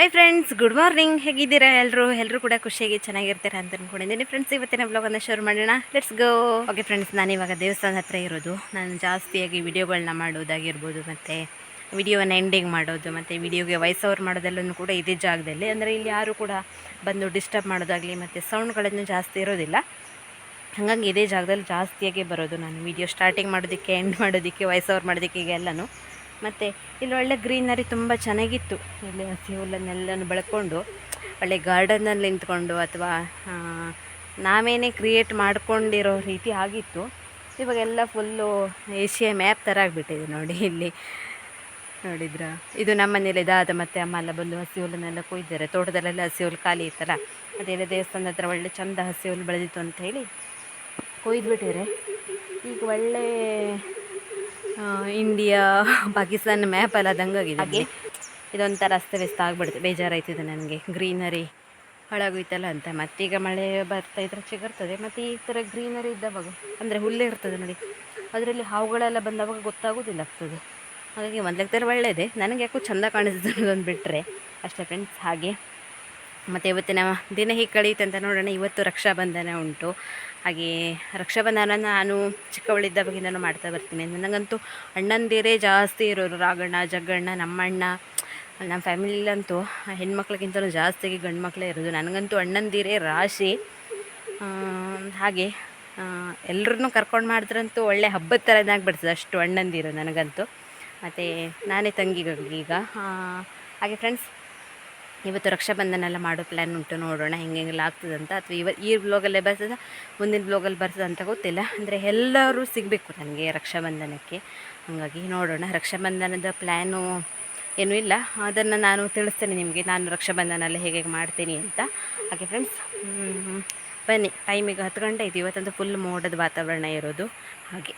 Hi friends good morning ಹೇಗಿದ್ದೀರಾ ಎಲ್ಲರೂ ಎಲ್ಲರೂ ಕೂಡ ಖುಷಿಯಾಗಿ ಚೆನ್ನಾಗಿರ್ತೀರಾ ಅಂತ ಅಂದ್ಕೊಂಡಿದ್ದೀನಿ ಫ್ರೆಂಡ್ಸ್ ಇವತ್ತಿನ ಬ್ಲಾಗನ್ನು ಶೇರ್ ಮಾಡೋಣ. ಲೆಟ್ಸ್ ಗೋ ಓಕೆ ಫ್ರೆಂಡ್ಸ್ ನಾನು ಇವಾಗ ದೇವಸ್ಥಾನ ಹತ್ರ ಇರೋದು. ನಾನು ಜಾಸ್ತಿಯಾಗಿ ವಿಡಿಯೋಗಳನ್ನ ಮಾಡೋದಾಗಿರ್ಬೋದು, ಮತ್ತು ವಿಡಿಯೋನ ಎಂಡಿಂಗ್ ಮಾಡೋದು, ಮತ್ತು ವಿಡಿಯೋಗೆ ವಾಯ್ಸ್ ಓವರ್ ಮಾಡೋದೆಲ್ಲೂ ಕೂಡ ಇದೇ ಜಾಗದಲ್ಲಿ. ಅಂದರೆ ಇಲ್ಲಿ ಯಾರು ಕೂಡ ಬಂದು ಡಿಸ್ಟರ್ಬ್ ಮಾಡೋದಾಗಲಿ, ಮತ್ತು ಸೌಂಡ್ಗಳನ್ನು ಜಾಸ್ತಿ ಇರೋದಿಲ್ಲ. ಹಾಗಾಗಿ ಇದೇ ಜಾಗದಲ್ಲಿ ಜಾಸ್ತಿಯಾಗಿ ಬರೋದು ನಾನು. ವಿಡಿಯೋ ಸ್ಟಾರ್ಟಿಂಗ್ ಮಾಡೋದಕ್ಕೆ ಎಂಡ್ ಮಾಡೋದಕ್ಕೆ ವಾಯ್ಸ್ ಓವರ್ ಮಾಡೋದಕ್ಕೆ ಎಲ್ಲನೂ ಮತ್ತು ಇಲ್ಲಿ ಒಳ್ಳೆ ಗ್ರೀನರಿ ತುಂಬ ಚೆನ್ನಾಗಿತ್ತು. ಇಲ್ಲಿ ಹಸಿ ಹುಲ್ಲನ್ನೆಲ್ಲನೂ ಬೆಳ್ಕೊಂಡು ಒಳ್ಳೆ ಗಾರ್ಡನಲ್ಲಿ ನಿಂತ್ಕೊಂಡು ಅಥವಾ ನಾವೇನೇ ಕ್ರಿಯೇಟ್ ಮಾಡ್ಕೊಂಡಿರೋ ರೀತಿ ಆಗಿತ್ತು. ಇವಾಗೆಲ್ಲ ಫುಲ್ಲು ಏಷ್ಯಾ ಮ್ಯಾಪ್ ಥರ ಆಗಿಬಿಟ್ಟಿದೆ ನೋಡಿ ಇಲ್ಲಿ. ನೋಡಿದ್ರ? ಇದು ನಮ್ಮ ಮನೇಲಿ ಇದಾದ ಮತ್ತು ಅಮ್ಮ ಎಲ್ಲ ಬಂದು ಹಸಿ ಹುಲ್ಲನ್ನೆಲ್ಲ ಕೊಯ್ದಿದ್ದಾರೆ. ತೋಟದಲ್ಲೆಲ್ಲ ಹಸಿ ಹುಲ್ಲು ಖಾಲಿ ಇತ್ತಲ್ಲ ಅದೆಲ್ಲ ದೇವಸ್ಥಾನದ ಹತ್ರ ಒಳ್ಳೆ ಚಂದ ಹಸಿ ಹುಲ್ಲು ಬೆಳೆದಿತ್ತು ಅಂತ ಹೇಳಿ ಕೊಯ್ದುಬಿಟ್ಟಿದ್ದಾರೆ. ಈಗ ಒಳ್ಳೆ ಇಂಡಿಯಾ ಪಾಕಿಸ್ತಾನ ಮ್ಯಾಪ್ ಎಲ್ಲ ದಂಗಾಗಿದೆ ಹಾಗೆ? ಇದೊಂಥರ ಅಸ್ತವ್ಯಸ್ತ ಆಗ್ಬಿಡುತ್ತೆ. ಬೇಜಾರಾಯ್ತಿದೆ ನನಗೆ. ಗ್ರೀನರಿ ಹಾಳಾಗೋಯ್ತಲ್ಲ ಅಂತ. ಮತ್ತೀಗ ಮಳೆ ಬರ್ತಾ ಇದ್ರೆ ಚಿಗರ್ತದೆ. ಮತ್ತು ಈ ಥರ ಗ್ರೀನರಿ ಇದ್ದವಾಗ ಅಂದರೆ ಹುಲ್ಲೇ ಇರ್ತದೆ ನೋಡಿ. ಅದರಲ್ಲಿ ಹಾವುಗಳೆಲ್ಲ ಬಂದವಾಗ ಗೊತ್ತಾಗೋದಿಲ್ಲ ಆಗ್ತದೆ. ಹಾಗಾಗಿ ಒಂದು ಲೆಕ್ಕದಲ್ಲಿ ಒಳ್ಳೆಯದೇ ನನಗೆ ಯಾಕೋ ಚೆಂದ ಕಾಣಿಸ್ತದೆ ಅನ್ನೋದೊಂದು ಬಿಟ್ಟರೆ ಅಷ್ಟೇ ಫ್ರೆಂಡ್ಸ್ ಹಾಗೆ. ಮತ್ತು ಇವತ್ತಿನ ದಿನ ಹೀಗೆ ಕಳೆಯುತ್ತೆ ಅಂತ ನೋಡೋಣ. ಇವತ್ತು ರಕ್ಷಾಬಂಧನ ಉಂಟು. ಹಾಗೆ ರಕ್ಷಾಬಂಧನ ನಾನು ಚಿಕ್ಕವಳಿದ್ದಾಗಿಂದನೂ ಮಾಡ್ತಾ ಬರ್ತೀನಿ. ನನಗಂತೂ ಅಣ್ಣಂದಿರೇ ಜಾಸ್ತಿ ಇರೋರು. ರಾಗಣ್ಣ ಜಗ್ಗಣ್ಣ, ನಮ್ಮಣ್ಣ ನಮ್ಮ ಫ್ಯಾಮಿಲಿಲಂತೂ ಹೆಣ್ಮಕ್ಳಿಗಿಂತಲೂ ಜಾಸ್ತಿಯಾಗಿ ಗಂಡು ಮಕ್ಕಳೇ ಇರೋದು. ನನಗಂತೂ ಅಣ್ಣಂದಿರೇ ರಾಶಿ. ಹಾಗೆ ಎಲ್ಲರನ್ನೂ ಕರ್ಕೊಂಡು ಮಾಡಿದ್ರಂತೂ ಒಳ್ಳೆ ಹಬ್ಬದ ಥರ ಆಗ್ಬಿಡ್ತದೆ ಅಷ್ಟು ಅಣ್ಣಂದಿರು ನನಗಂತೂ. ಮತ್ತು ನಾನೇ ತಂಗಿಗಾಗಿ ಈಗ. ಹಾಗೆ ಫ್ರೆಂಡ್ಸ್ ಇವತ್ತು ರಕ್ಷಾಬಂಧನ ಎಲ್ಲ ಮಾಡೋ ಪ್ಲ್ಯಾನ್ ಉಂಟು ನೋಡೋಣ ಹೆಂಗೆಲ್ಲ ಆಗ್ತದಂತ ಅಥವಾ ಇವ, ಈ ಬ್ಲಾಗಲ್ಲೇ ಬರ್ತದ, ಮುಂದಿನ ಬ್ಲಾಗಲ್ಲಿ ಬರ್ತದೆ ಅಂತ ಗೊತ್ತಿಲ್ಲ. ಅಂದರೆ ಎಲ್ಲರೂ ಸಿಗಬೇಕು ನನಗೆ ರಕ್ಷಾಬಂಧನಕ್ಕೆ. ಹಾಗಾಗಿ ನೋಡೋಣ, ರಕ್ಷಾಬಂಧನದ ಪ್ಲ್ಯಾನು ಏನೂ ಇಲ್ಲ. ಅದನ್ನು ನಾನು ತಿಳಿಸ್ತೇನೆ ನಿಮಗೆ, ನಾನು ರಕ್ಷಾಬಂಧನ ಎಲ್ಲ ಹೇಗೆ ಹೇಗೆ ಮಾಡ್ತೀನಿ ಅಂತ. ಹಾಗೆ ಫ್ರೆಂಡ್ಸ್ ಬನ್ನಿ ಟೈಮಿಗೆ ಹತ್ತು ಗಂಟೆ ಇದೆ ಇವತ್ತಂತೂ ಫುಲ್ ಮೋಡದ ವಾತಾವರಣ ಇರೋದು. ಹಾಗೆ.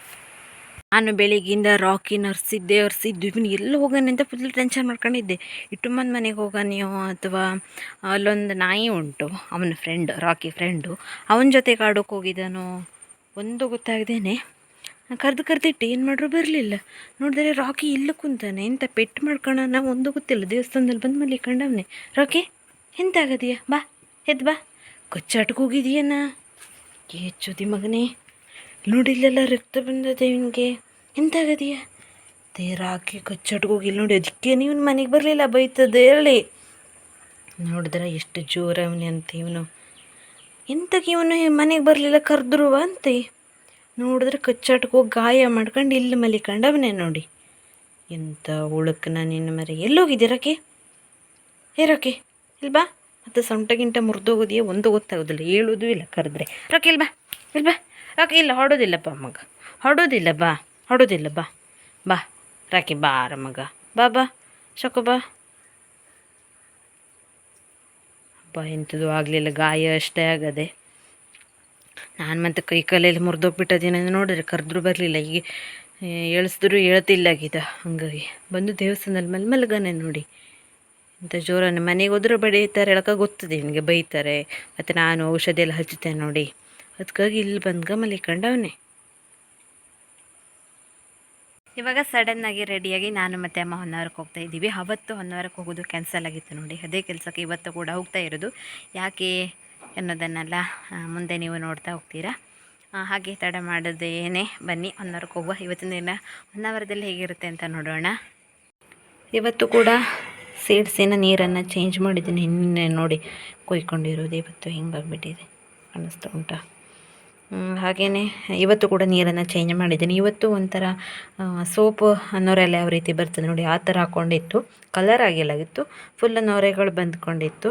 ನಾನು ಬೆಳಿಗ್ಗಿಂದ ರಾಕಿ ನರ್ಸಿದ್ದೆ ಒರೆಸಿದ್ದು ಇವನು ಎಲ್ಲಿ ಹೋಗಾನೆ ಅಂತ ಫುಲ್ ಟೆನ್ಷನ್ ಮಾಡ್ಕೊಂಡಿದ್ದೆ. ಇಟ್ಟುಮ್ಮನ ಮನೆಗೆ ಹೋಗಾನೆಯೋ ಅಥವಾ ಅಲ್ಲೊಂದು ನಾಯಿ ಉಂಟು, ಅವನ ಫ್ರೆಂಡ್ ರಾಕಿ ಫ್ರೆಂಡು ಅವನ ಜೊತೆ ಕಾಡೋಕೆ ಹೋಗಿದ್ದಾನೋ ಒಂದು ಗೊತ್ತಾಗ್ದೇನೆ. ಕರೆದು ಕರೆದಿಟ್ಟು ಏನು ಮಾಡ್ರು ಬರಲಿಲ್ಲ. ನೋಡಿದ್ರೆ ರಾಕಿ ಇಲ್ಲ ಕುಂತಾನೆ, ಎಂತ ಪೆಟ್ಟು ಮಾಡ್ಕೊಳ್ಳೋಣ ಒಂದು ಗೊತ್ತಿಲ್ಲ. ದೇವಸ್ಥಾನದಲ್ಲಿ ಬಂದು ಮಲ್ಲಿಕೊಂಡವನೆ ರಾಕಿ ಎಂತ ಆಗದೀಯ ಬಾ, ಎದ್ ಬಾ. ಕೊಚ್ಚಾಟಕ್ಕೆ ಹೋಗಿದೀಯನ? ಹೆಚ್ಚುದಿ ಮಗನೇ. ನೋಡಿಲ್ಲೆಲ್ಲ ರಕ್ತ ಬಂದದೆ ಇವನಿಗೆ? ಎಂತಾಗದೀಯ? ತೇರಾಕಿ ಕಚ್ಚಟ್ಗೆ ಇಲ್ಲಿ ನೋಡಿ, ಅದಕ್ಕೆ ನೀವು ಮನೆಗೆ ಬರಲಿಲ್ಲ ಬೈತದೆ ಹೇಳಿ. ನೋಡಿದ್ರೆ ಎಷ್ಟು ಜೋರ ಅವನೇ ಅಂತ ಇವನು. ಎಂತಕ್ಕೆ ಇವನು ಮನೆಗೆ ಬರಲಿಲ್ಲ ಕರೆದ್ರು ಅಂತ? ನೋಡಿದ್ರೆ ಕಚ್ಚಾಟ್ಕೋಗಿ ಗಾಯ ಮಾಡ್ಕೊಂಡು ಇಲ್ಲಿ ಮಲಿಕೊಂಡವನೇ ನೋಡಿ. ಎಂಥ ಉಳಕ್ಕೆ ನಿನ್ನ ಮರಿ. ಎಲ್ಲೋಗಿದ್ದೀರಕ್ಕೆ? ಏ ಏರೋಕೆ ಇಲ್ವಾ ಬಾ. ಮತ್ತು ಸೊಂಟ ಗಿಂಟ ಮುರಿದೋಗೋದಿಯಾ? ಒಂದು ಗೊತ್ತಾಗೋದಿಲ್ಲ. ಹೇಳೋದು ಇಲ್ಲ ಕರೆದ್ರೆ. ರೊಕ್ಕ ಇಲ್ಬಾ ಬಾ. ಇಲ್ಲಿ ಬಾ. ರಾಕಿ ಇಲ್ಲ ಹೊಡೋದಿಲ್ಲಪ್ಪ ಮಗ. ಹೊಡೋದಿಲ್ಲ ಬಾ ಹೊಡೋದಿಲ್ಲ ಬಾ. ಬಾ, ರಾಕಿ ಬಾರ ಮಗ. ಬಾ ಬಾ, ಶಕು, ಬಾ. ಅಪ್ಪ ಎಂಥದ್ದು ಆಗಲಿಲ್ಲ, ಗಾಯ ಅಷ್ಟೇ ಆಗದೆ. ನಾನು ಮತ್ತೆ ಕೈ ಕಲೆಯಲ್ಲಿ ಮುರಿದೋಗ್ಬಿಟ್ಟದೇನ ನೋಡಿದ್ರೆ ಕರೆದ್ರು ಬರಲಿಲ್ಲ. ಈಗ ಎಳಿಸಿದ್ರು ಹೇಳ್ತಿಲ್ಲ ಆಗಿದ ಹಂಗಾಗಿ ಬಂದು ದೇವಸ್ಥಾನದಲ್ಲಿ ಮಲ್ ಮಲ್ಗನೆ ನೋಡಿ. ಇಂಥ ಜೋರನ್ನು ಮನೆಗೆ ಹೋದ್ರೆ ಬಡಿತಾರೆ ಎಳಕ ಗೊತ್ತದೆ, ನಿನಗೆ ಬೈತಾರೆ. ಮತ್ತು ನಾನು ಔಷಧಿ ಎಲ್ಲ ಹಚ್ಚುತ್ತೇನೆ ನೋಡಿ. ಅದಕ್ಕಾಗಿ ಇಲ್ಲಿ ಬಂದ್ಗ ಮಲಿಕೊಂಡವನೇ. ಇವಾಗ ಸಡನ್ನಾಗಿ ರೆಡಿಯಾಗಿ ನಾನು ಮತ್ತೆ ಅಮ್ಮ ಹೊನ್ನಾವರಕ್ಕೆ ಹೋಗ್ತಾ ಇದ್ದೀವಿ. ಅವತ್ತು ಹೊನ್ನಾವರಕ್ಕೆ ಹೋಗೋದು ಕ್ಯಾನ್ಸಲ್ ಆಗಿತ್ತು ನೋಡಿ. ಅದೇ ಕೆಲಸಕ್ಕೆ ಇವತ್ತು ಕೂಡ ಹೋಗ್ತಾ ಇರೋದು. ಯಾಕೆ ಅನ್ನೋದನ್ನೆಲ್ಲ ಮುಂದೆ ನೀವು ನೋಡ್ತಾ ಹೋಗ್ತೀರಾ? ಹಾಗೆ ತಡ ಮಾಡದೇನೆ. ಬನ್ನಿ ಹೊನ್ನಾವರಕ್ಕೆ ಹೋಗುವ. ಇವತ್ತಿನ ದಿನ ಹೊನ್ನಾವರದಲ್ಲಿ ಹೇಗಿರುತ್ತೆ ಅಂತ ನೋಡೋಣ. ಇವತ್ತು ಕೂಡ ಸೀಡ್ಸಿನ ನೀರನ್ನು ಚೇಂಜ್ ಮಾಡಿದ್ದೀನಿ. ನಿನ್ನೆ ನೋಡಿ ಕೊಯ್ಕೊಂಡಿರೋದು. ಇವತ್ತು ಹಿಂಗಾಗ್ಬಿಟ್ಟಿದೆ. ಕಾಣಿಸ್ತಾ ಉಂಟಾ? ಹಾಗೆಯೇ ಇವತ್ತು ಕೂಡ ನೀರನ್ನು ಚೇಂಜ್ ಮಾಡಿದ್ದೀನಿ. ಇವತ್ತು ಒಂಥರ ಸೋಪು ನೊರೆಲ್ಲ ಯಾವ ರೀತಿ ಬರ್ತದೆ ನೋಡಿ, ಆ ಥರ ಹಾಕ್ಕೊಂಡಿತ್ತು ಕಲರ್ ಆಗಿಲ್ಲಾಗಿತ್ತು ಫುಲ್ ನೊರೆಗಳು ಬಂದ್ಕೊಂಡಿತ್ತು.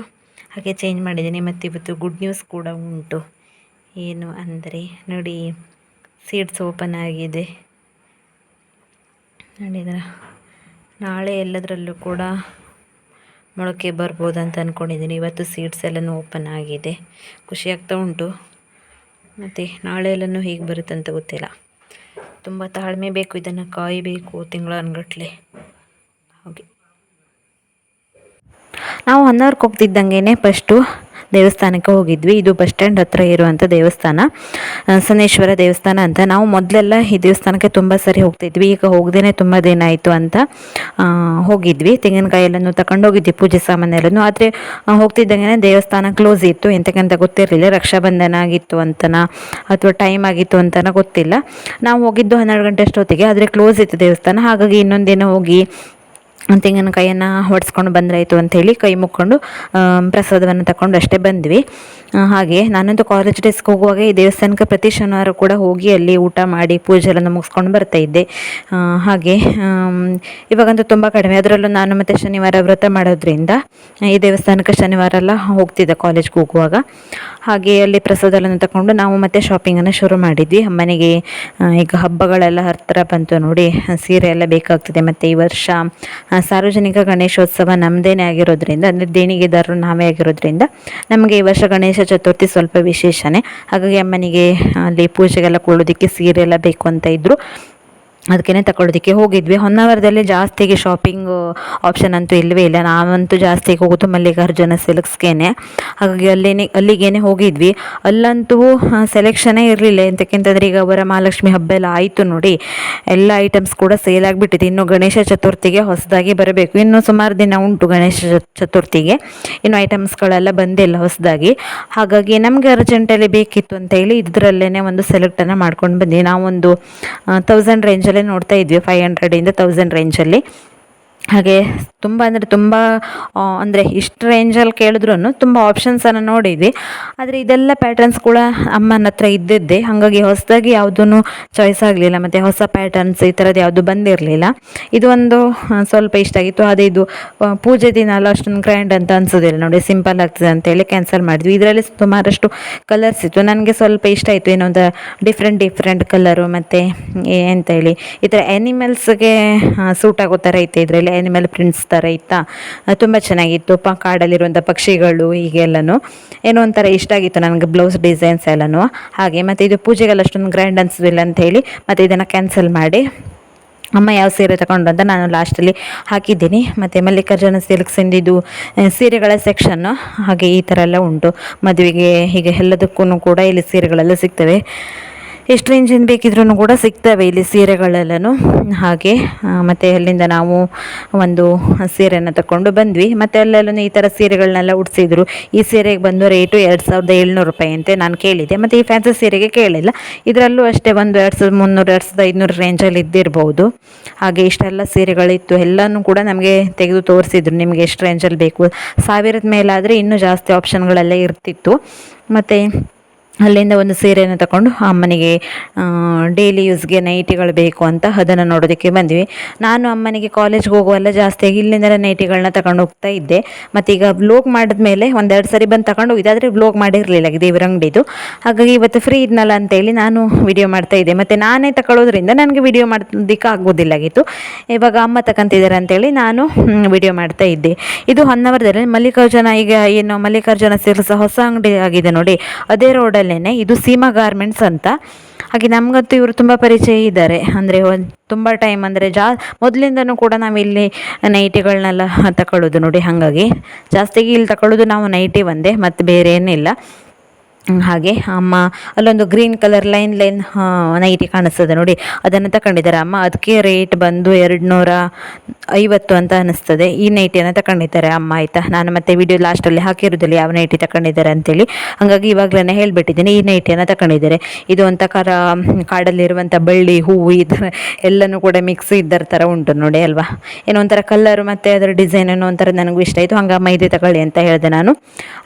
ಹಾಗೆ ಚೇಂಜ್ ಮಾಡಿದ್ದೀನಿ. ಮತ್ತು ಇವತ್ತು ಗುಡ್ ನ್ಯೂಸ್ ಕೂಡ ಉಂಟು. ಏನು ಅಂದರೆ, ನೋಡಿ ಸೀಡ್ಸ್ ಓಪನ್ ಆಗಿದೆ. ನೋಡಿದ್ರ ನಾಳೆ ಎಲ್ಲದರಲ್ಲೂ ಕೂಡ ಮೊಳಕೆ ಬರ್ಬೋದು ಅಂತ ಅಂದ್ಕೊಂಡಿದ್ದೀನಿ ಇವತ್ತು ಸೀಡ್ಸ್ ಎಲ್ಲನೂ ಓಪನ್ ಆಗಿದೆ. ಖುಷಿಯಾಗ್ತಾ ಉಂಟು. ಮತ್ತು ನಾಳೆ ಎಲ್ಲನೂ ಹೇಗೆ ಬರುತ್ತೆ ಅಂತ ಗೊತ್ತಿಲ್ಲ. ತುಂಬ ತಾಳ್ಮೆ ಬೇಕು, ಇದನ್ನು ಕಾಯಬೇಕು ತಿಂಗಳನ್ಗಟ್ಲೆ ಹಾಗೆ. ನಾವು ಹೊನ್ನವ್ರಿಗೆ ಹೋಗ್ತಿದ್ದಂಗೆ ಫಸ್ಟು ದೇವಸ್ಥಾನಕ್ಕೆ ಹೋಗಿದ್ವಿ. ಇದು ಬಸ್ ಸ್ಟ್ಯಾಂಡ್ ಹತ್ರ ಇರುವಂಥ ದೇವಸ್ಥಾನ. ಸನೇಶ್ವರ ದೇವಸ್ಥಾನ ಅಂತ. ನಾವು ಮೊದಲೆಲ್ಲ ಈ ದೇವಸ್ಥಾನಕ್ಕೆ ತುಂಬ ಸರಿ ಹೋಗ್ತಿದ್ವಿ. ಈಗ ಹೋಗ್ದೇನೆ ತುಂಬ ದಿನ ಆಯಿತು ಅಂತ ಹೋಗಿದ್ವಿ. ತೆಂಗಿನಕಾಯಿ ಎಲ್ಲನೂ ತಗೊಂಡು ಹೋಗಿದ್ವಿ ಪೂಜೆ ಸಾಮಾನೆಲ್ಲನೂ. ಆದರೆ ಹೋಗ್ತಿದ್ದಂಗೆ ದೇವಸ್ಥಾನ ಕ್ಲೋಸ್ ಇತ್ತು. ಎಂತಕ್ಕಂತ ಗೊತ್ತಿರಲಿಲ್ಲ. ರಕ್ಷಾಬಂಧನ ಆಗಿತ್ತು ಅಂತನ, ಅಥವಾ ಟೈಮ್ ಆಗಿತ್ತು ಅಂತನ ಗೊತ್ತಿಲ್ಲ. ನಾವು ಹೋಗಿದ್ದು ಹನ್ನೆರಡು ಗಂಟೆ ಅಷ್ಟೊತ್ತಿಗೆ. ಆದರೆ ಕ್ಲೋಸ್ ಇತ್ತು ದೇವಸ್ಥಾನ. ಹಾಗಾಗಿ ಇನ್ನೊಂದಿನ ಹೋಗಿ ತೆಂಗಿನಕಾಯಿಯನ್ನು ಹೊಡೆಸ್ಕೊಂಡು ಬಂದ್ರಾಯಿತು ಅಂಥೇಳಿ ಕೈ ಮುಕ್ಕೊಂಡು ಪ್ರಸಾದವನ್ನು ತಗೊಂಡು ಅಷ್ಟೇ ಬಂದ್ವಿ. ಹಾಗೆ ನಾನಂತೂ ಕಾಲೇಜ್ ಡೇಸ್ಗೆ ಹೋಗುವಾಗ ಈ ದೇವಸ್ಥಾನಕ್ಕೆ ಪ್ರತಿ ಶನಿವಾರ ಕೂಡ ಹೋಗಿ ಅಲ್ಲಿ ಊಟ ಮಾಡಿ ಪೂಜೆ ಎಲ್ಲ ಮುಗಿಸ್ಕೊಂಡು ಬರ್ತಾ ಇದ್ದೆ. ಹಾಗೆ ಇವಾಗಂತೂ ತುಂಬ ಕಡಿಮೆ. ಅದರಲ್ಲೂ ನಾನು ಮತ್ತು ಶನಿವಾರ ವ್ರತ ಮಾಡೋದ್ರಿಂದ ಈ ದೇವಸ್ಥಾನಕ್ಕೆ ಶನಿವಾರ ಎಲ್ಲ ಹೋಗ್ತಿದ್ದೆ ಕಾಲೇಜ್ಗೆ ಹೋಗುವಾಗ. ಹಾಗೆ ಅಲ್ಲಿ ಪ್ರಸಾದ ಎಲ್ಲ ತಗೊಂಡು ನಾವು ಮತ್ತೆ ಶಾಪಿಂಗನ್ನು ಶುರು ಮಾಡಿದ್ವಿ. ಅಮ್ಮನಿಗೆ ಈಗ ಹಬ್ಬಗಳೆಲ್ಲ ಹತ್ತಿರ ಬಂತು ನೋಡಿ, ಸೀರೆ ಎಲ್ಲ ಬೇಕಾಗ್ತದೆ ಮತ್ತು ಈ ವರ್ಷ ಸಾರ್ವಜನಿಕ ಗಣೇಶೋತ್ಸವ ನಮ್ಮದೇನೆ ಆಗಿರೋದ್ರಿಂದ, ಅಂದರೆ ದೇಣಿಗೆದಾರರು ನಾವೇ ಆಗಿರೋದ್ರಿಂದ ನಮಗೆ ಈ ವರ್ಷ ಗಣೇಶ ಚತುರ್ಥಿ ಸ್ವಲ್ಪ ವಿಶೇಷನೇ. ಹಾಗಾಗಿ ಅಮ್ಮನಿಗೆ ಅಲ್ಲಿ ಪೂಜೆಗೆಲ್ಲ ಕೊಡೋದಕ್ಕೆ ಸೀರೆ ಎಲ್ಲ ಬೇಕು ಅಂತ ಇದ್ದರು ಅದಕ್ಕೇ ತಗೊಳ್ಳೋದಕ್ಕೆ ಹೋಗಿದ್ವಿ. ಹೊನ್ನಾವರದಲ್ಲಿ ಜಾಸ್ತಿಗೆ ಶಾಪಿಂಗ್ ಆಪ್ಷನ್ ಅಂತೂ ಇಲ್ಲವೇ ಇಲ್ಲ. ನಾವಂತೂ ಜಾಸ್ತಿ ಹೋಗೋದು ಮಲ್ಲಿಕಾರ್ಜುನ ಸಿಲ್ಕ್ಸ್ಗೇನೆ ಹಾಗಾಗಿ ಅಲ್ಲೇನೆ, ಅಲ್ಲಿಗೇನೆ ಹೋಗಿದ್ವಿ. ಅಲ್ಲಂತೂ ಸೆಲೆಕ್ಷನೇ ಇರಲಿಲ್ಲ. ಎಂತಕ್ಕೆಂತಂದರೆ ಈಗ ಅವರ ಮಹಾಲಕ್ಷ್ಮಿ ಹಬ್ಬ ಎಲ್ಲ ಆಯಿತು ನೋಡಿ. ಎಲ್ಲ ಐಟಮ್ಸ್ ಕೂಡ ಸೇಲ್ ಆಗಿಬಿಟ್ಟಿದೆ. ಇನ್ನು ಗಣೇಶ ಚತುರ್ಥಿಗೆ ಹೊಸದಾಗಿ ಬರಬೇಕು. ಇನ್ನು ಸುಮಾರು ದಿನ ಉಂಟು ಗಣೇಶ ಚತುರ್ಥಿಗೆ. ಇನ್ನು ಐಟಮ್ಸ್ಗಳೆಲ್ಲ ಬಂದಿಲ್ಲ ಹೊಸದಾಗಿ. ಹಾಗಾಗಿ ನಮಗೆ ಅರ್ಜೆಂಟಲ್ಲಿ ಬೇಕಿತ್ತು ಅಂತ ಹೇಳಿ ಇದರಲ್ಲೇ ಒಂದು ಸೆಲೆಕ್ಟನ್ನು ಮಾಡ್ಕೊಂಡು ಬಂದ್ವಿ. ನಾವೊಂದು ತೌಸಂಡ್ ರೇಂಜಲ್ಲೇ ನೋಡ್ತಾ ಇದ್ವಿ ಫೈವ್ ಹಂಡ್ರೆಡಿಂದ ತೌಸಂಡ್ ರೇಂಜಲ್ಲಿ ಹಾಗೆ ತುಂಬ ಅಂದರೆ ತುಂಬ ಅಂದರೆ ಇಷ್ಟು ರೇಂಜಲ್ಲಿ ಕೇಳಿದ್ರು ತುಂಬ ಆಪ್ಷನ್ಸನ್ನು ನೋಡಿದ್ವಿ. ಆದರೆ ಇದೆಲ್ಲ ಪ್ಯಾಟರ್ನ್ಸ್ ಕೂಡ ಅಮ್ಮನ ಹತ್ರ ಇದ್ದಿದ್ದೆ. ಹಾಗಾಗಿ ಹೊಸದಾಗಿ ಯಾವುದೂ ಚಾಯ್ಸ್ ಆಗಲಿಲ್ಲ. ಮತ್ತು ಹೊಸ ಪ್ಯಾಟರ್ನ್ಸ್ ಈ ಥರದ್ದು ಯಾವುದು ಬಂದಿರಲಿಲ್ಲ. ಇದು ಒಂದು ಸ್ವಲ್ಪ ಇಷ್ಟ ಆಗಿತ್ತು. ಅದೇ ಇದು ಪೂಜೆ ದಿನ ಅಲ್ಲ, ಅಷ್ಟೊಂದು ಗ್ರ್ಯಾಂಡ್ ಅಂತ ಅನಿಸೋದಿಲ್ಲ. ನೋಡಿ ಸಿಂಪಲ್ ಆಗ್ತದೆ ಅಂತೇಳಿ ಕ್ಯಾನ್ಸಲ್ ಮಾಡಿದ್ವಿ. ಇದರಲ್ಲಿ ಸುಮಾರಷ್ಟು ಕಲರ್ಸ್ ಇತ್ತು. ನನಗೆ ಸ್ವಲ್ಪ ಇಷ್ಟ ಆಯಿತು. ಏನೊಂದು ಡಿಫ್ರೆಂಟ್ ಡಿಫ್ರೆಂಟ್ ಕಲರು ಮತ್ತು ಎಂತ ಹೇಳಿ, ಈ ಥರ ಆ್ಯನಿಮಲ್ಸ್ಗೆ ಸೂಟ್ ಆಗೋ ಥರ ಐತೆ ಇದರಲ್ಲಿ ಆ್ಯನಿಮಲ್ ಪ್ರಿಂಟ್ಸ್ ಥರ ಇತ್ತಾ. ತುಂಬ ಚೆನ್ನಾಗಿತ್ತು. ಪ ಕಾಡಲ್ಲಿರುವಂಥ ಪಕ್ಷಿಗಳು ಹೀಗೆಲ್ಲನೂ. ಏನೋ ಒಂಥರ ಇಷ್ಟ ಆಗಿತ್ತು ನನಗೆ ಬ್ಲೌಸ್ ಡಿಸೈನ್ಸ್ ಎಲ್ಲನೂ. ಹಾಗೆ ಮತ್ತು ಇದು ಪೂಜೆಗೆಲ್ಲ ಅಷ್ಟೊಂದು ಗ್ರ್ಯಾಂಡ್ ಅನ್ಸಿಲ್ಲ ಅಂತ ಹೇಳಿ ಮತ್ತು ಇದನ್ನು ಕ್ಯಾನ್ಸಲ್ ಮಾಡಿ ಅಮ್ಮ ಯಾವ ಸೀರೆ ತಗೊಂಡು ಅಂತ ನಾನು ಲಾಸ್ಟಲ್ಲಿ ಹಾಕಿದ್ದೀನಿ. ಮತ್ತು ಮಲ್ಲಿಕಾರ್ಜುನ ಸಿಲ್ಕ್ಸಿಂದಿದ್ದು ಸೀರೆಗಳ ಸೆಕ್ಷನ್ನು ಹಾಗೆ ಈ ಥರ ಎಲ್ಲ ಉಂಟು. ಮದುವೆಗೆ ಹೀಗೆ ಎಲ್ಲದಕ್ಕೂ ಕೂಡ ಇಲ್ಲಿ ಸೀರೆಗಳೆಲ್ಲ ಸಿಗ್ತವೆ. ಎಷ್ಟು ರೇಂಜಿಂದ ಬೇಕಿದ್ರೂ ಕೂಡ ಸಿಗ್ತವೆ ಇಲ್ಲಿ ಸೀರೆಗಳೆಲ್ಲನೂ. ಹಾಗೆ ಮತ್ತು ಅಲ್ಲಿಂದ ನಾವು ಒಂದು ಸೀರೆನ ತಗೊಂಡು ಬಂದ್ವಿ. ಮತ್ತು ಅಲ್ಲೆಲ್ಲೂ ಈ ಥರ ಸೀರೆಗಳನ್ನೆಲ್ಲ ಉಡಿಸಿದ್ರು. ಈ ಸೀರೆಗೆ ಬಂದು ರೇಟು ಎರಡು ಸಾವಿರದ ಏಳ್ನೂರು ರೂಪಾಯಿ ಅಂತೆ ನಾನು ಕೇಳಿದೆ ಮತ್ತು ಈ ಫ್ಯಾನ್ಸಿ ಸೀರೆಗೆ ಕೇಳಿಲ್ಲ. ಇದರಲ್ಲೂ ಅಷ್ಟೇ ಒಂದು ಎರಡು ಸಾವಿರದ ಮುನ್ನೂರು, ಎರಡು ಸಾವಿರದ ಐದುನೂರು ರೇಂಜಲ್ಲಿ ಇದ್ದಿರ್ಬೋದು. ಹಾಗೆ ಇಷ್ಟೆಲ್ಲ ಸೀರೆಗಳಿತ್ತು. ಎಲ್ಲನೂ ಕೂಡ ನಮಗೆ ತೆಗೆದು ತೋರಿಸಿದ್ರು. ನಿಮಗೆ ಎಷ್ಟು ರೇಂಜಲ್ಲಿ ಬೇಕು. ಸಾವಿರದ ಮೇಲಾದರೆ ಇನ್ನೂ ಜಾಸ್ತಿ ಆಪ್ಷನ್ಗಳೆಲ್ಲ ಇರ್ತಿತ್ತು. ಮತ್ತು ಅಲ್ಲಿಂದ ಒಂದು ಸೀರೆಯನ್ನು ತಗೊಂಡು ಅಮ್ಮನಿಗೆ ಡೈಲಿ ಯೂಸ್ಗೆ ನೈಟಿಗಳು ಬೇಕು ಅಂತ ಅದನ್ನು ನೋಡೋದಕ್ಕೆ ಬಂದ್ವಿ. ನಾನು ಅಮ್ಮನಿಗೆ ಕಾಲೇಜ್ಗೆ ಹೋಗುವಲ್ಲ ಜಾಸ್ತಿಯಾಗಿ ಇಲ್ಲಿಂದಲೇ ನೈಟಿಗಳನ್ನ ತಗೊಂಡು ಹೋಗ್ತಾ ಇದ್ದೆ. ಮತ್ತು ಈಗ ಬ್ಲೋಗ್ ಮಾಡಿದ್ಮೇಲೆ ಒಂದೆರಡು ಸರಿ ಬಂದು ತಗೊಂಡು ಆದರೆ ಬ್ಲೋಗ್ ಮಾಡಿರಲಿಲ್ಲ ದೇವರ ಅಂಗಡಿದು. ಹಾಗಾಗಿ ಇವತ್ತು ಫ್ರೀ ಇದ್ನಲ್ಲ ಅಂತೇಳಿ ನಾನು ವಿಡಿಯೋ ಮಾಡ್ತಾ ಇದ್ದೆ. ಮತ್ತು ನಾನೇ ತಗೊಳ್ಳೋದ್ರಿಂದ ನನಗೆ ವಿಡಿಯೋ ಮಾಡೋದಕ್ಕೆ ಆಗೋದಿಲ್ಲಾಗಿತ್ತು ಇವಾಗ ಅಮ್ಮ ತಗೊಂತಿದ್ದಾರೆ ಅಂತೇಳಿ ನಾನು ವಿಡಿಯೋ ಮಾಡ್ತಾ ಇದ್ದೆ. ಇದು ಹೊನ್ನವರದಲ್ಲಿ ಮಲ್ಲಿಕಾರ್ಜುನ, ಈಗ ಏನು ಮಲ್ಲಿಕಾರ್ಜುನ ಸೇರಿಸ ಹೊಸ ಅಂಗಡಿ ಆಗಿದೆ ನೋಡಿ. ಅದೇ ರೋಡಲ್ಲೇ ಇದು ಸೀಮಾ ಗಾರ್ಮೆಂಟ್ಸ್ ಅಂತ. ಹಾಗೆ ನಮಗಂತೂ ಇವರು ತುಂಬ ಪರಿಚಯ ಇದ್ದಾರೆ. ಅಂದರೆ ಒಂದು ತುಂಬ ಟೈಮ್ ಅಂದರೆ ಜಾ, ಮೊದಲಿಂದನೂ ಕೂಡ ನಾವು ಇಲ್ಲಿ ನೈಟಿಗಳನ್ನೆಲ್ಲ ತಗೊಳ್ಳೋದು ನೋಡಿ ಹಾಗಾಗಿ. ಜಾಸ್ತಿಗೆ ಇಲ್ಲಿ ತಗೊಳ್ಳೋದು ನಾವು ನೈಟಿ ಒಂದೇ ಮತ್ತು ಬೇರೆ ಏನಿಲ್ಲ ಹಾಗೆ, ಅಮ್ಮ, ಅಲ್ಲೊಂದು green colour line line nighty ಕಾಣಿಸ್ತದೆ ನೋಡಿ. ಅದನ್ನು ತಗೊಂಡಿದ್ದಾರೆ ಅಮ್ಮ ಅದಕ್ಕೆ ರೇಟ್ ಬಂದು ಎರಡು ನೂರ ಐವತ್ತು ಅಂತ ಅನ್ನಿಸ್ತದೆ. ಈ ನೈಟಿಯನ್ನು ತಗೊಂಡಿದ್ದಾರೆ ಅಮ್ಮ, ಆಯಿತಾ? ನಾನು ಮತ್ತೆ ವಿಡಿಯೋ ಲಾಸ್ಟಲ್ಲಿ ಹಾಕಿರೋದಿಲ್ಲ ಯಾವ ನೈಟಿ ತಗೊಂಡಿದ್ದಾರೆ ಅಂತೇಳಿ. ಹಾಗಾಗಿ ಇವಾಗಲೇ ಹೇಳಿಬಿಟ್ಟಿದ್ದೀನಿ. ಈ ನೈಟಿಯನ್ನು ತಗೊಂಡಿದ್ದಾರೆ ಇದು ಒಂಥ ಕರ ಕಾಡಲ್ಲಿರುವಂಥ ಬಳ್ಳಿ, ಹೂವು, ಈ ಥರ ಎಲ್ಲನೂ ಕೂಡ ಮಿಕ್ಸ್ ಇದ್ದರ ಥರ ಉಂಟು ನೋಡಿ ಅಲ್ವಾ? ಏನೋ ಒಂಥರ ಕಲರ್ ಮತ್ತು ಅದರ ಡಿಸೈನ್ ಏನೋ ಒಂಥರ ನನಗೂ ಇಷ್ಟ. ಆಯಿತು ಹಂಗೆ ಅಮ್ಮ ಇದೇ ತಗೊಳ್ಳಿ ಅಂತ ಹೇಳಿದೆ ನಾನು.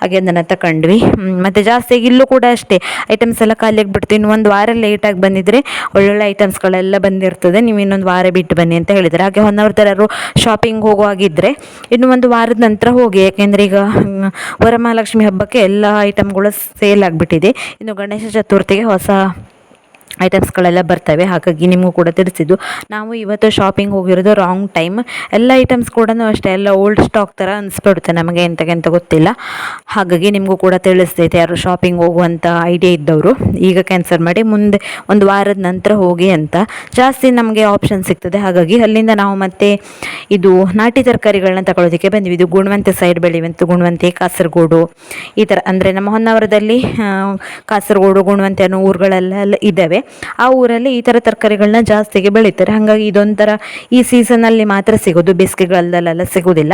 ಹಾಗೆ ಅದನ್ನು ತಗೊಂಡ್ವಿ ಮತ್ತು ಜಾಸ್ತಿ ಇಲ್ಲೂ ಕೂಡ ಅಷ್ಟೇ. ಐಟಮ್ಸ್ ಎಲ್ಲ ಖಾಲಿಯಾಗಿ ಬಿಡ್ತು ಇನ್ನು ಒಂದು ವಾರ ಲೇಟಾಗಿ ಬಂದಿದ್ದರೆ ಒಳ್ಳೊಳ್ಳೆ ಐಟಮ್ಸ್ಗಳೆಲ್ಲ ಬಂದಿರ್ತದೆ. ನೀವು ಇನ್ನೊಂದು ವಾರ ಬಿಟ್ಟು ಬನ್ನಿ ಅಂತ ಹೇಳಿದರೆ ಹಾಗೆ ಹೊನ್ನವರದವರು ಶಾಪಿಂಗ್ ಹೋಗುವಾಗಿದ್ದರೆ ಇನ್ನು ಒಂದು ವಾರದ ನಂತರ ಹೋಗಿ. ಯಾಕೆಂದರೆ ಈಗ ವರಮಹಾಲಕ್ಷ್ಮಿ ಹಬ್ಬಕ್ಕೆ ಎಲ್ಲ ಐಟಮ್ಗಳು ಸೇಲ್ ಆಗಿಬಿಟ್ಟಿದೆ. ಇನ್ನು ಗಣೇಶ ಚತುರ್ಥಿಗೆ ಹೊಸ ಐಟಮ್ಸ್ಗಳೆಲ್ಲ ಬರ್ತವೆ, ಹಾಗಾಗಿ ನಿಮಗೂ ಕೂಡ ತಿಳಿಸಿದ್ದು. ನಾವು ಇವತ್ತು ಶಾಪಿಂಗ್ ಹೋಗಿರೋದು ರಾಂಗ್ ಟೈಮ್ ಎಲ್ಲ ಐಟಮ್ಸ್ ಕೂಡ ಅಷ್ಟೇ, ಎಲ್ಲ ಓಲ್ಡ್ ಸ್ಟಾಕ್ ಥರ ಅನಿಸ್ಬಿಡುತ್ತೆ ನಮಗೆ ಎಂತಗೆಂತ ಗೊತ್ತಿಲ್ಲ. ಹಾಗಾಗಿ ನಿಮಗೂ ಕೂಡ ತಿಳಿಸ್ತೈತೆ ಯಾರು ಶಾಪಿಂಗ್ ಹೋಗುವಂಥ ಐಡಿಯಾ ಇದ್ದವರು. ಈಗ ಕ್ಯಾನ್ಸಲ್ ಮಾಡಿ ಮುಂದೆ ಒಂದು ವಾರದ ನಂತರ ಹೋಗಿ ಅಂತ. ಜಾಸ್ತಿ ನಮಗೆ ಆಪ್ಷನ್ ಸಿಗ್ತದೆ, ಹಾಗಾಗಿ ಅಲ್ಲಿಂದ ನಾವು ಮತ್ತೆ ಇದು ನಾಟಿ ತರಕಾರಿಗಳನ್ನ ತಗೊಳ್ಳೋದಕ್ಕೆ ಬಂದ್ವಿ. ಇದು ಗುಣವಂತೆ ಸೈಡ್ ಬೆಳೆಯುವಂಥ ಗುಣವಂತೆ ಕಾಸರಗೋಡು. ಈ ಥರ ಅಂದರೆ ನಮ್ಮ ಹೊನ್ನಾವರದಲ್ಲಿ ಕಾಸರಗೋಡು, ಗುಣವಂತೆ ಅನ್ನೋ ಊರುಗಳೆಲ್ಲ ಇದ್ದಾವೆ. ಆ ಊರಲ್ಲಿ ಈ ಥರ ತರಕಾರಿಗಳನ್ನ ಜಾಸ್ತಿಗೆ ಬೆಳೀತಾರೆ. ಹಾಗಾಗಿ ಇದೊಂಥರ ಈ ಸೀಸನಲ್ಲಿ ಮಾತ್ರ ಸಿಗೋದು. ಬೇಸಿಗೆಗಾಲದಲ್ಲೆಲ್ಲ ಸಿಗೋದಿಲ್ಲ.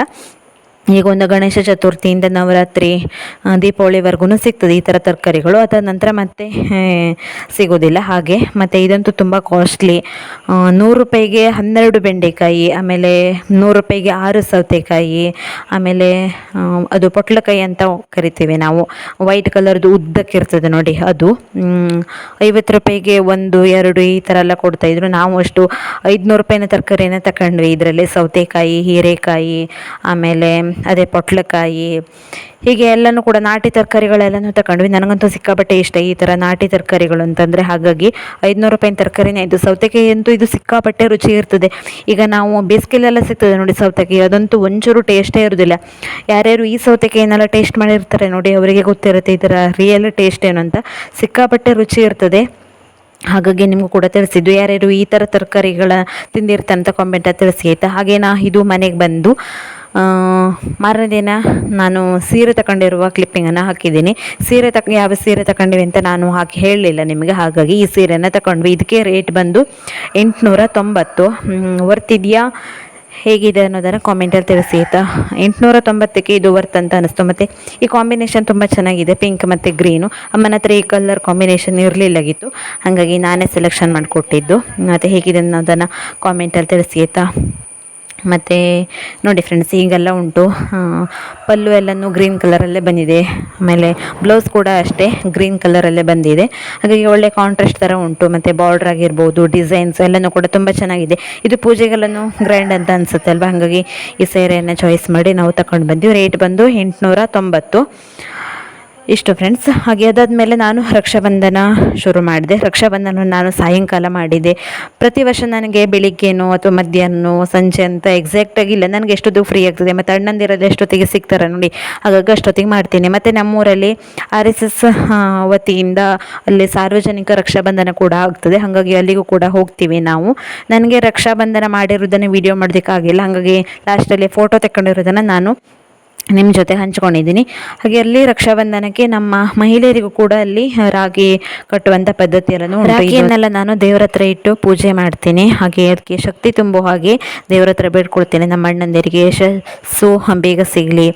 ಈಗ ಒಂದು ಗಣೇಶ ಚತುರ್ಥಿಯಿಂದ ನವರಾತ್ರಿ ದೀಪಾವಳಿವರೆಗೂ ಸಿಗ್ತದೆ. ಈ ಥರ ತರಕಾರಿಗಳು. ಅದಾದ ನಂತರ ಮತ್ತೆ ಸಿಗೋದಿಲ್ಲ. ಹಾಗೆ ಮತ್ತು ಇದಂತೂ ತುಂಬ ಕಾಸ್ಟ್ಲಿ ನೂರು ರೂಪಾಯಿಗೆ ಹನ್ನೆರಡು ಬೆಂಡೆಕಾಯಿ, ಆಮೇಲೆ ನೂರು ರೂಪಾಯಿಗೆ ಆರು ಸೌತೆಕಾಯಿ, ಆಮೇಲೆ ಅದು ಪೊಟ್ಲಕಾಯಿ ಅಂತ ಕರಿತೀವಿ ನಾವು. ವೈಟ್ ಕಲರ್ದು ಉದ್ದಕ್ಕಿರ್ತದೆ ನೋಡಿ ಅದು. ಐವತ್ತು ರೂಪಾಯಿಗೆ ಒಂದು, ಎರಡು ಈ ಥರ ಎಲ್ಲ ಕೊಡ್ತಾಯಿದ್ರು ನಾವು ಅಷ್ಟು ಐದುನೂರು ರೂಪಾಯಿನ ತರಕಾರಿನ ತಗೊಂಡ್ವಿ ಇದರಲ್ಲಿ ಸೌತೆಕಾಯಿ, ಹೀರೆಕಾಯಿ, ಆಮೇಲೆ ಅದೇ ಪೊಟ್ಲಕಾಯಿ, ಹೀಗೆ ಎಲ್ಲನೂ ಕೂಡ ನಾಟಿ ತರಕಾರಿಗಳೆಲ್ಲನೂ ತಗೊಂಡ್ವಿ. ನನಗಂತೂ ಸಿಕ್ಕಾಪಟ್ಟೆ ಇಷ್ಟ ಈ ಥರ ನಾಟಿ ತರಕಾರಿಗಳು ಅಂತಂದರೆ ಹಾಗಾಗಿ ಐದುನೂರು ರೂಪಾಯಿನ ತರಕಾರಿನೇ. ಇದು ಸೌತೆಕಾಯಿ ಅಂತೂ ಇದು ಸಿಕ್ಕಾಪಟ್ಟೆ ರುಚಿ ಇರ್ತದೆ. ಈಗ ನಾವು ಬೇಸಿಗೆಲೆಲ್ಲ ಸಿಗ್ತದೆ ನೋಡಿ ಸೌತೆಕಾಯಿ. ಅದಂತೂ ಒಂಚೂರು ಟೇಸ್ಟೇ ಇರೋದಿಲ್ಲ. ಯಾರ್ಯಾರು ಈ ಸೌತೆಕಾಯಿನೆಲ್ಲ ಟೇಸ್ಟ್ ಮಾಡಿರ್ತಾರೆ ನೋಡಿ, ಅವರಿಗೆ ಗೊತ್ತಿರುತ್ತೆ ಈ ಥರ ರಿಯಲ್ ಟೇಸ್ಟ್ ಏನು ಅಂತ. ಸಿಕ್ಕಾಪಟ್ಟೆ ರುಚಿ ಇರ್ತದೆ. ಹಾಗಾಗಿ ನಿಮಗೂ ಕೂಡ ತಿಳಿಸಿದ್ದು ಯಾರ್ಯಾರು ಈ ಥರ ತರಕಾರಿಗಳ ತಿಂದಿರ್ತಾರೆ ಅಂತ ಕಾಮೆಂಟ್ ತಿಳಿಸಿ ಆಯಿತಾ? ಹಾಗೆ ನಾ ಇದು ಮನೆಗೆ ಬಂದು ಮಾರನೇ ದಿನ ನಾನು ಸೀರೆ ತಗೊಂಡಿರುವ ಕ್ಲಿಪ್ಪಿಂಗನ್ನು ಹಾಕಿದ್ದೀನಿ. ಸೀರೆ ತಕ, ಯಾವ ಸೀರೆ ತಗೊಂಡಿವಿ ಅಂತ ನಾನು ಹಾಕಿ ಹೇಳಲಿಲ್ಲ ನಿಮಗೆ. ಹಾಗಾಗಿ ಈ ಸೀರೆನ ತಗೊಂಡ್ವಿ. ಇದಕ್ಕೆ ರೇಟ್ ಬಂದು ಎಂಟುನೂರ ತೊಂಬತ್ತು. ವರ್ತಿದೆಯಾ ಹೇಗಿದೆ ಅನ್ನೋದನ್ನು ಕಾಮೆಂಟಲ್ಲಿ ತಿಳಿಸಿ, ಆಯಿತಾ? ಎಂಟುನೂರ ತೊಂಬತ್ತಕ್ಕೆ ಇದು ವರ್ತ್ ಅಂತ ಅನ್ನಿಸ್ತು ಮತ್ತು ಈ ಕಾಂಬಿನೇಷನ್ ತುಂಬ ಚೆನ್ನಾಗಿದೆ. ಪಿಂಕ್ ಮತ್ತು ಗ್ರೀನು ಅಮ್ಮನ ಹತ್ರ ಈ ಕಲರ್ ಕಾಂಬಿನೇಷನ್ ಇರಲಿಲ್ಲಾಗಿತ್ತು ಹಾಗಾಗಿ ನಾನೇ ಸೆಲೆಕ್ಷನ್ ಮಾಡಿಕೊಟ್ಟಿದ್ದು. ಮತ್ತು ಹೇಗಿದೆ ಅನ್ನೋದನ್ನು ಕಾಮೆಂಟಲ್ಲಿ ತಿಳಿಸಿ, ಆಯಿತಾ? ಮತ್ತು ನೋಡಿ ಫ್ರೆಂಡ್ಸ್ ಈಗೆಲ್ಲ ಉಂಟು. ಪಲ್ಲು ಎಲ್ಲನೂ ಗ್ರೀನ್ ಕಲರಲ್ಲೇ ಬಂದಿದೆ. ಆಮೇಲೆ ಬ್ಲೌಸ್ ಕೂಡ ಅಷ್ಟೇ ಗ್ರೀನ್ ಕಲರಲ್ಲೇ ಬಂದಿದೆ. ಹಾಗಾಗಿ ಒಳ್ಳೆ ಕಾಂಟ್ರಾಸ್ಟ್ ಥರ ಉಂಟು. ಮತ್ತು ಬಾರ್ಡ್ರ್ ಆಗಿರ್ಬೋದು ಡಿಸೈನ್ಸ್ ಎಲ್ಲನೂ ಕೂಡ ತುಂಬ ಚೆನ್ನಾಗಿದೆ. ಇದು ಪೂಜೆಗೆಲ್ಲನೂ ಗ್ರ್ಯಾಂಡ್ ಅಂತ ಅನಿಸುತ್ತೆ ಅಲ್ವಾ? ಹಾಗಾಗಿ ಈ ಸೀರೆಯನ್ನು ಚಾಯ್ಸ್ ಮಾಡಿ ನಾವು ತಗೊಂಡು ಬಂದ್ವಿ. ರೇಟ್ ಬಂದು ಎಂಟುನೂರ ತೊಂಬತ್ತು. ಇಷ್ಟು ಫ್ರೆಂಡ್ಸ್ ಹಾಗೆ ಅದಾದಮೇಲೆ ನಾನು ರಕ್ಷಾಬಂಧನ ಶುರು ಮಾಡಿದೆ. ರಕ್ಷಾಬಂಧನ ನಾನು ಸಾಯಂಕಾಲ ಮಾಡಿದೆ. ಪ್ರತಿ ವರ್ಷ ನನಗೆ ಬೆಳಿಗ್ಗೆನೋ ಅಥವಾ ಮಧ್ಯಾಹ್ನೋ ಸಂಜೆ ಅಂತ ಎಕ್ಸಾಕ್ಟಾಗಿ ಇಲ್ಲ. ನನಗೆ ಎಷ್ಟೊತ್ತಿಗೆ ಫ್ರೀ ಆಗ್ತದೆ? ಮತ್ತು ಅಣ್ಣಂದಿರಲ್ಲಿ ಎಷ್ಟೊತ್ತಿಗೆ ಸಿಗ್ತಾರೆ ನೋಡಿ. ಹಾಗಾಗಿ ಅಷ್ಟೊತ್ತಿಗೆ ಮಾಡ್ತೀನಿ. ಮತ್ತು ನಮ್ಮೂರಲ್ಲಿ ಆರ್ ಎಸ್ ಎಸ್ ವತಿಯಿಂದ ಅಲ್ಲಿ ಸಾರ್ವಜನಿಕ ರಕ್ಷಾಬಂಧನ ಕೂಡ ಆಗ್ತದೆ. ಹಾಗಾಗಿ ಅಲ್ಲಿಗೂ ಕೂಡ ಹೋಗ್ತೀವಿ ನಾವು. ನನಗೆ ರಕ್ಷಾಬಂಧನ ಮಾಡಿರೋದನ್ನು ವಿಡಿಯೋ ಮಾಡೋದಕ್ಕಾಗಿಲ್ಲ ಹಾಗಾಗಿ ಲಾಸ್ಟಲ್ಲಿ ಫೋಟೋ ತಗೊಂಡಿರೋದನ್ನು ನಾನು ನಿಮ್ಮ ಜೊತೆ ಹಂಚ್ಕೊಂಡಿದ್ದೀನಿ. ಹಾಗೆ ಅಲ್ಲಿ ರಕ್ಷಾಬಂಧನಕ್ಕೆ ನಮ್ಮ ಮಹಿಳೆಯರಿಗೂ ಕೂಡ ಅಲ್ಲಿ ರಾಗಿ ಕಟ್ಟುವಂಥ ಪದ್ಧತಿಯನ್ನು ರಾಗಿಯನ್ನೆಲ್ಲ ನಾನು ದೇವರ ಹತ್ರ ಇಟ್ಟು ಪೂಜೆ ಮಾಡ್ತೀನಿ. ಹಾಗೆ ಅದಕ್ಕೆ ಶಕ್ತಿ ತುಂಬೋ ಹಾಗೆ ದೇವರ ಹತ್ರ ಬೇಡ್ಕೊಳ್ತೀನಿ. ನಮ್ಮ ಅಣ್ಣಂದಿರಿಗೆ ಯಶಸ್ಸು ಬೇಗ ಸಿಗಲಿ.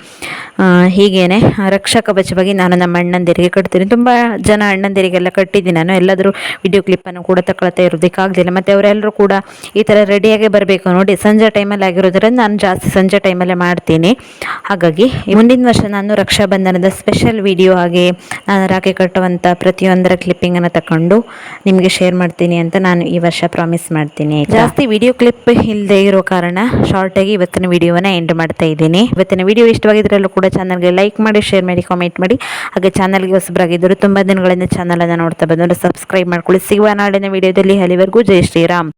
ಹೀಗೇನೆ ರಕ್ಷಾ ಕವಚವಾಗಿ ನಾನು ನಮ್ಮ ಅಣ್ಣಂದಿರಿಗೆ ಕಟ್ತೀನಿ. ತುಂಬ ಜನ ಅಣ್ಣಂದಿರಿಗೆಲ್ಲ ಕಟ್ಟಿದ್ದೀನಿ ನಾನು. ಎಲ್ಲಾದರೂ ವಿಡಿಯೋ ಕ್ಲಿಪ್ಪನ್ನು ಕೂಡ ತಗೊಳ್ತಾ ಇರೋದಕ್ಕಾಗಲಿಲ್ಲ ಮತ್ತು ಅವರೆಲ್ಲರೂ ಕೂಡ ಈ ಥರ ರೆಡಿಯಾಗಿ ಬರಬೇಕು ನೋಡಿ. ಸಂಜೆ ಟೈಮಲ್ಲಿ ಆಗಿರೋದ್ರಿಂದ ನಾನು ಜಾಸ್ತಿ ಸಂಜೆ ಟೈಮಲ್ಲೇ ಮಾಡ್ತೀನಿ. ಹಾಗಾಗಿ ಮುಂದಿನ ವರ್ಷ ನಾನು ರಕ್ಷಾಬಂಧನದ ಸ್ಪೆಷಲ್ ವಿಡಿಯೋ ಹಾಗೆ ನಾನು ರಾಖಿ ಕಟ್ಟುವಂಥ ಪ್ರತಿಯೊಂದರ ಕ್ಲಿಪ್ಪಿಂಗನ್ನು ತಗೊಂಡು ನಿಮಗೆ ಶೇರ್ ಮಾಡ್ತೀನಿ ಅಂತ ನಾನು ಈ ವರ್ಷ ಪ್ರಾಮಿಸ್ ಮಾಡ್ತೀನಿ ಜಾಸ್ತಿ ವಿಡಿಯೋ ಕ್ಲಿಪ್ ಇಲ್ಲದೆ ಇರೋ ಕಾರಣ ಶಾರ್ಟಾಗಿ ಇವತ್ತಿನ ವಿಡಿಯೋನ ಎಂಡ್ ಮಾಡ್ತಾ ಇದ್ದೀನಿ. ಇವತ್ತಿನ ವಿಡಿಯೋ ಇಷ್ಟವಾಗಿದ್ರಲ್ಲೂ ಕೂಡ ಚಾನಲ್ಗೆ ಲೈಕ್ ಮಾಡಿ ಶೇರ್ ಮಾಡಿ ಕಾಮೆಂಟ್ ಮಾಡಿ. ಹಾಗೆ ಚಾನಲ್ಗೆ ಹೊಸಬರಾಗಿದ್ದರು ತುಂಬ ದಿನಗಳಿಂದ ಚಾನಲನ್ನು ನೋಡ್ತಾ ಬಂದವರು ಸಬ್ಸ್ಕ್ರೈಬ್ ಮಾಡ್ಕೊಳ್ಳಿ. ಸಿಗುವ ನಾಳಿನ ವಿಡಿಯೋದಲ್ಲಿ ಅಲ್ಲಿವರೆಗೂ ಜೈ ಶ್ರೀರಾಮ್.